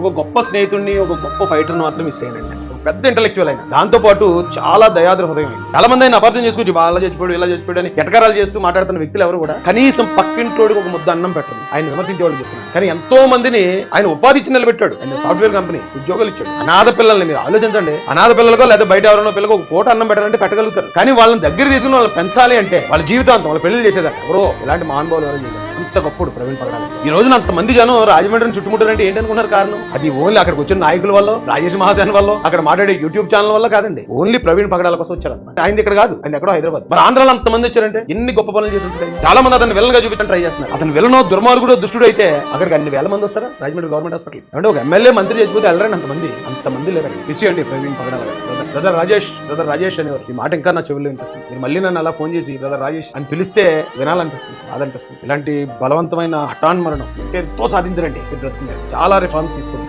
ఒక గొప్ప స్నేహితుడిని ఒక గొప్ప ఫైటర్ని మాత్రం మిస్ అయ్యానండి పెద్ద ఇంటలెక్చువల్ అయిన. దాంతో పాటు చాలా దయాద్ర హృదయం చాలా మంది ఆయన అపార్థం చేసుకుంటే అలా చచ్చిపోయాడు ఇలా చచ్చిపోయాడు అని ఎటకారాలు చేస్తూ మాట్లాడుతున్న వ్యక్తులు ఎవరు కూడా కనీసం పక్కింటోడికి ఒక ముద్ద అన్నం పెట్టరు. ఆయన విమర్శించేవాడు చెప్తున్నాను కానీ ఎంతో మందిని ఆయన ఉపాధి ఇచ్చి నిలబెట్టాడు. ఆయన సాఫ్ట్వేర్ కంపెనీ ఉద్యోగాలు ఇచ్చాడు. అనాథ పిల్లల్ని మీరు ఆలోచించండి. అనాథ పిల్లలకో లేదా బయట ఎవరైనా పిల్లలకు ఒక పూట అన్నం పెట్టాలంటే పెట్టగలుగుతారు. కానీ వాళ్ళని దగ్గర తీసుకుని వాళ్ళని పెంచాలి అంటే వాళ్ళ జీవితాంతం వాళ్ళ పెళ్ళి చేసేదాకా ఎవరో ఇలాంటి మహానుభావులు ఎవరు అంత గొప్పడు ప్రవీణ్ పగడాలి. ఈ రోజున అంత మంది జనం రాజమండ్రిని చుట్టుముట్టారంటే ఏంటనుకున్నారు కారణం? అది ఓన్లీ అక్కడికి వచ్చిన నాయకుల వల్ల రాజేష్ మహాసేన్ వల్ల అక్కడ మాట్లాడే యూట్యూబ్ ఛానల్ వల్ల కాదండి. ఓన్లీ ప్రవీణ్ పగడాల కోసం వచ్చారు ఆయన ఇక్కడ కాదు ఆయన ఎక్కడో హైదరాబాద్. మరి ఆంధ్రాలో అంత మంది వచ్చారంటే ఎన్ని గొప్ప పనులు చేస్తుంటాయి? చాలా మంది అతను వెళ్ళగా చూపించడం ట్రై చేస్తున్నారు. అతను వెళ్ళనో దుర్మార్గుడు దుష్టుడు అయితే అక్కడికి అన్ని వేల మంది వస్తారా? రాజమండ్రి గవర్నమెంట్ హాస్పిటల్ అంటే ఒక ఎమ్మెల్యే మంత్రి చచ్చిపోతే వెళ్ళరండి అంతమంది అంతమంది లేరండి. బిసి అండి ప్రవీణ్ పగడాల బ్రదర్ రాజేష్ బ్రదర్ రాజేష్ అనేవారు. ఈ మాట ఇంకా నా చెవుల్లో వినిపిస్తుంది. నేను మళ్ళీ నన్ను అలా ఫోన్ చేసి బ్రదర్ రాజేష్ అని పిలిస్తే వినాలనిపిస్తుంది బాధనిపిస్తుంది. ఇలాంటి బలవంతమైన హఠాన్ మరణం. ఎంతో సాధించరండి. బ్రతుకున్నారు చాలా రిఫార్మ్స్ తీసుకుంటారు